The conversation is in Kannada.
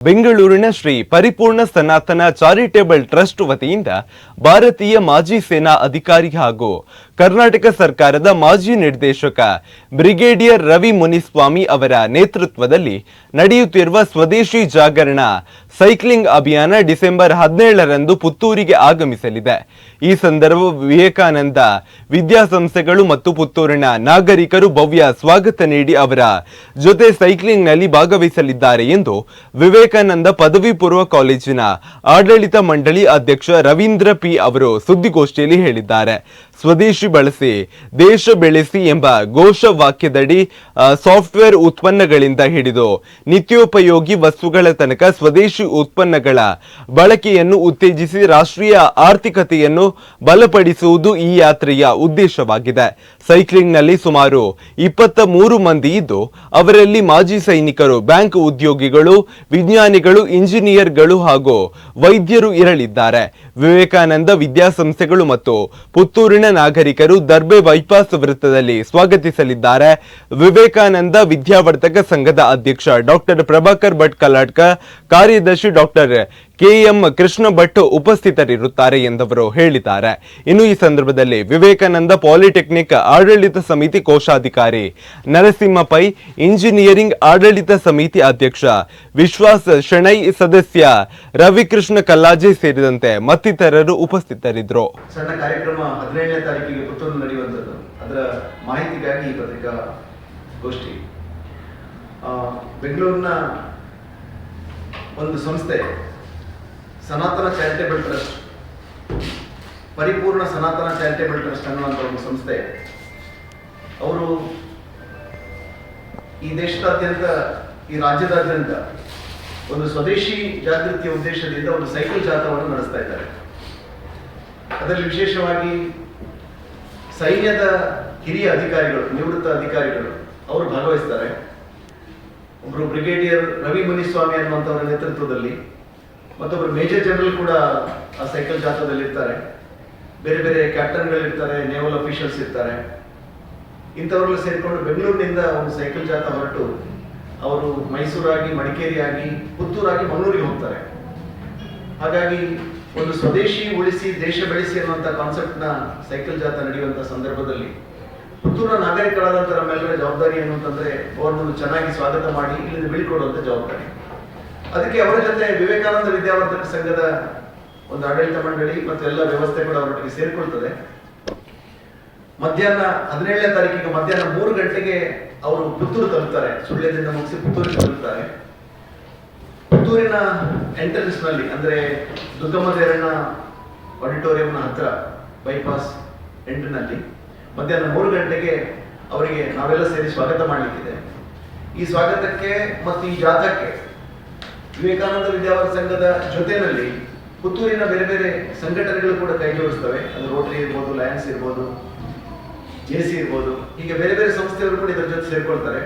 ಬೆಂಗಳೂರಿನ ಶ್ರೀ ಪರಿಪೂರ್ಣ ಸನಾತನ ಚಾರಿಟೇಬಲ್ ಟ್ರಸ್ಟ್ ವತಿಯಿಂದ ಭಾರತೀಯ ಮಾಜಿ ಸೇನಾ ಅಧಿಕಾರಿ ಹಾಗೂ ಕರ್ನಾಟಕ ಸರ್ಕಾರದ ಮಾಜಿ ನಿರ್ದೇಶಕ ಬ್ರಿಗೇಡಿಯರ್ ರವಿ ಮುನಿಸ್ವಾಮಿ ಅವರ ನೇತೃತ್ವದಲ್ಲಿ ನಡೆಯುತ್ತಿರುವ ಸ್ವದೇಶಿ ಜಾಗರಣ ಸೈಕ್ಲಿಂಗ್ ಅಭಿಯಾನ ಡಿಸೆಂಬರ್ ಹದಿನೇಳರಂದು ಪುತ್ತೂರಿಗೆ ಆಗಮಿಸಲಿದೆ. ಈ ಸಂದರ್ಭ ವಿವೇಕಾನಂದ ವಿದ್ಯಾಸಂಸ್ಥೆಗಳು ಮತ್ತು ಪುತ್ತೂರಿನ ನಾಗರಿಕರು ಭವ್ಯ ಸ್ವಾಗತ ನೀಡಿ ಅವರ ಜೊತೆ ಸೈಕ್ಲಿಂಗ್ನಲ್ಲಿ ಭಾಗವಹಿಸಲಿದ್ದಾರೆ ಎಂದು ವಿವೇಕಾನಂದ ಪದವಿ ಪೂರ್ವ ಕಾಲೇಜಿನ ಆಡಳಿತ ಮಂಡಳಿ ಅಧ್ಯಕ್ಷ ರವೀಂದ್ರ ಪಿ ಅವರು ಸುದ್ದಿಗೋಷ್ಠಿಯಲ್ಲಿ ಹೇಳಿದ್ದಾರೆ. ಸ್ವದೇಶಿ ಬಳಸಿ, ದೇಶ ಬೆಳೆಸಿ ಎಂಬ ಘೋಷ ವಾಕ್ಯದಡಿ ಸಾಫ್ಟ್ವೇರ್ ಉತ್ಪನ್ನಗಳಿಂದ ಹಿಡಿದು ನಿತ್ಯೋಪಯೋಗಿ ವಸ್ತುಗಳ ತನಕ ಸ್ವದೇಶಿ ಉತ್ಪನ್ನಗಳ ಬಳಕೆಯನ್ನು ಉತ್ತೇಜಿಸಿ ರಾಷ್ಟ್ರೀಯ ಆರ್ಥಿಕತೆಯನ್ನು ಬಲಪಡಿಸುವುದು ಈ ಯಾತ್ರೆಯ ಉದ್ದೇಶವಾಗಿದೆ. ಸೈಕ್ಲಿಂಗ್ನಲ್ಲಿ ಸುಮಾರು ಇಪ್ಪತ್ತ ಮೂರು ಮಂದಿ ಇದ್ದು, ಅವರಲ್ಲಿ ಮಾಜಿ ಸೈನಿಕರು, ಬ್ಯಾಂಕ್ ಉದ್ಯೋಗಿಗಳು, ವಿಜ್ಞಾನಿಗಳು, ಇಂಜಿನಿಯರ್ಗಳು ಹಾಗೂ ವೈದ್ಯರು ಇರಲಿದ್ದಾರೆ. ವಿವೇಕಾನಂದ ವಿದ್ಯಾಸಂಸ್ಥೆಗಳು ಮತ್ತು ಪುತ್ತೂರಿನ ನಾಗರಿಕರು ದರ್ಬೆ ಬೈಪಾಸ್ ವೃತ್ತದಲ್ಲಿ ಸ್ವಾಗತಿಸಲಿದ್ದಾರೆ. ವಿವೇಕಾನಂದ ವಿದ್ಯಾವರ್ಧಕ ಸಂಘದ ಅಧ್ಯಕ್ಷ ಡಾಕ್ಟರ್ ಪ್ರಭಾಕರ್ ಭಟ್ ಕಲಾಡ್ಕ ಕಾರ್ಯದರ್ಶಿ ಡಾಕ್ಟರ್ ಕೆಎಂ ಕೃಷ್ಣ ಭಟ್ ಉಪಸ್ಥಿತರಿರುತ್ತಾರೆ ಎಂದವರು ಹೇಳಿದ್ದಾರೆ. ಇನ್ನು ಈ ಸಂದರ್ಭದಲ್ಲಿ ವಿವೇಕಾನಂದ ಪಾಲಿಟೆಕ್ನಿಕ್ ಆಡಳಿತ ಸಮಿತಿ ಕೋಶಾಧಿಕಾರಿ ನರಸಿಂಹ ಪೈ ಇಂಜಿನಿಯರಿಂಗ್ ಆಡಳಿತ ಸಮಿತಿ ಅಧ್ಯಕ್ಷ ವಿಶ್ವಾಸ್ ಶೆಣೈ ಸದಸ್ಯ ರವಿಕೃಷ್ಣ ಕಲ್ಲಾಜೆ ಸೇರಿದಂತೆ ಮತ್ತಿತರರು ಉಪಸ್ಥಿತರಿದ್ದರು. ಸಣ್ಣ ಕಾರ್ಯಕ್ರಮ ಹದಿನೇಳನೇ ತಾರೀಕಿಗೆ ಪುತ್ತೂರು ನಡೆಯುವಂಥದ್ದು. ಅದರ ಮಾಹಿತಿಗಾಗಿ ಈ ಬೆಂಗಳೂರಿನ ಒಂದು ಸಂಸ್ಥೆ ಸನಾತನ ಚಾರಿಟೇಬಲ್ ಟ್ರಸ್ಟ್ ಪರಿಪೂರ್ಣ ಸನಾತನ ಚಾರಿಟೇಬಲ್ ಟ್ರಸ್ಟ್ ಅನ್ನುವಂಥ ಒಂದು ಸಂಸ್ಥೆ ಅವರು ಈ ದೇಶದಾದ್ಯಂತ, ಈ ರಾಜ್ಯದಾದ್ಯಂತ ಒಂದು ಸ್ವದೇಶಿ ಜಾಗೃತಿಯ ಉದ್ದೇಶದಿಂದ ಒಂದು ಸೈಕಲ್ ಜಾಥಾವನ್ನು ನಡೆಸ್ತಾ ಇದ್ದಾರೆ. ಅದರಲ್ಲಿ ವಿಶೇಷವಾಗಿ ಸೈನ್ಯದ ಹಿರಿಯ ಅಧಿಕಾರಿಗಳು, ನಿವೃತ್ತ ಅಧಿಕಾರಿಗಳು, ಅವರು ಭಾಗವಹಿಸ್ತಾರೆ. ಒಬ್ಬರು ಬ್ರಿಗೇಡಿಯರ್ ರವಿ ಮುನಿಸ್ವಾಮಿ ಅನ್ನುವಂಥವರ ನೇತೃತ್ವದಲ್ಲಿ ಮತ್ತೊಬ್ಬರು ಮೇಜರ್ ಜನರಲ್ ಕೂಡ ಆ ಸೈಕಲ್ ಜಾಥಾದಲ್ಲಿ ಇರ್ತಾರೆ ಬೇರೆ ಬೇರೆ ಕ್ಯಾಪ್ಟನ್ಗಳಿರ್ತಾರೆ, ನೇವಲ್ ಅಫಿಷಿಯಲ್ಸ್ ಇರ್ತಾರೆ. ಇಂಥವರೆಲ್ಲ ಸೇರಿಕೊಂಡು ಬೆಂಗಳೂರಿನಿಂದ ಒಂದು ಸೈಕಲ್ ಜಾಥಾ ಹೊರಟು, ಅವರು ಮೈಸೂರಾಗಿ, ಮಡಿಕೇರಿಯಾಗಿ, ಪುತ್ತೂರಾಗಿ ಮಂಗಳೂರಿಗೆ ಹೋಗ್ತಾರೆ. ಹಾಗಾಗಿ ಒಂದು ಸ್ವದೇಶಿ ಉಳಿಸಿ, ದೇಶ ಬೆಳೆಸಿ ಅನ್ನುವಂಥ ಕಾನ್ಸೆಪ್ಟ್ನ ಸೈಕಲ್ ಜಾಥಾ ನಡೆಯುವಂಥ ಸಂದರ್ಭದಲ್ಲಿ ಪುತ್ತೂರ ನಾಗರಿಕರಾದಂಥ ನಮ್ಮೆಲ್ಲರ ಜವಾಬ್ದಾರಿ ಏನು ಅಂತಂದ್ರೆ ಅವರನ್ನು ಚೆನ್ನಾಗಿ ಸ್ವಾಗತ ಮಾಡಿ ಇಲ್ಲಿಂದ ಬೀಳ್ಕೊಡುವಂಥ ಜವಾಬ್ದಾರಿ. ಅದಕ್ಕೆ ಅವರ ಜೊತೆ ವಿವೇಕಾನಂದ ವಿದ್ಯಾವರ್ಧಕ ಸಂಘದ ಒಂದು ಆಡಳಿತ ಮಂಡಳಿ ಮತ್ತು ಎಲ್ಲ ವ್ಯವಸ್ಥೆ ಕೂಡ ಅವರೊಟ್ಟಿಗೆ ಸೇರಿಕೊಳ್ತದೆ. ಮಧ್ಯಾಹ್ನ ಹದಿನೇಳನೇ ತಾರೀಕಿಗೆ ಮಧ್ಯಾಹ್ನ ಮೂರು ಗಂಟೆಗೆ ಅವರು ಪುತ್ತೂರು ತಲುಪ್ತಾರೆ. ಸುಳ್ಳ್ಯದಿಂದ ಮುಗಿಸಿ ಪುತ್ತೂರಿಗೆ ತಲುಪ್ತಾರೆ. ಪುತ್ತೂರಿನ ಎಂಟ್ರೆನ್ಸ್ನಲ್ಲಿ ಅಂದ್ರೆ ದುರ್ಗಮ್ಮ ದೇರಣ್ಣ ಆಡಿಟೋರಿಯಂನ ಹತ್ರ ಬೈಪಾಸ್ ಎಂಟ್ರಿನಲ್ಲಿ ಮಧ್ಯಾಹ್ನ ಮೂರು ಗಂಟೆಗೆ ಅವರಿಗೆ ನಾವೆಲ್ಲ ಸೇರಿ ಸ್ವಾಗತ ಮಾಡಲಿಕ್ಕಿದೆ. ಈ ಸ್ವಾಗತಕ್ಕೆ ಮತ್ತು ಈ ಜಾಥಾಕ್ಕೆ ವಿವೇಕಾನಂದ ವಿದ್ಯಾವರ ಸಂಘದ ಜೊತೆಯಲ್ಲಿ ಪುತ್ತೂರಿನ ಬೇರೆ ಬೇರೆ ಸಂಘಟನೆಗಳು ಕೂಡ ಕೈ ಜೋಡಿಸ್ತವೆ. ಅದು ರೋಟರಿ ಇರ್ಬೋದು ಲಯನ್ಸ್ ಇರ್ಬೋದು ಜೆ ಸಿ ಇರ್ಬೋದು, ಹೀಗೆ ಬೇರೆ ಬೇರೆ ಸಂಸ್ಥೆಯವರು ಕೂಡ ಇದರ ಜೊತೆ ಸೇರ್ಕೊಳ್ತಾರೆ.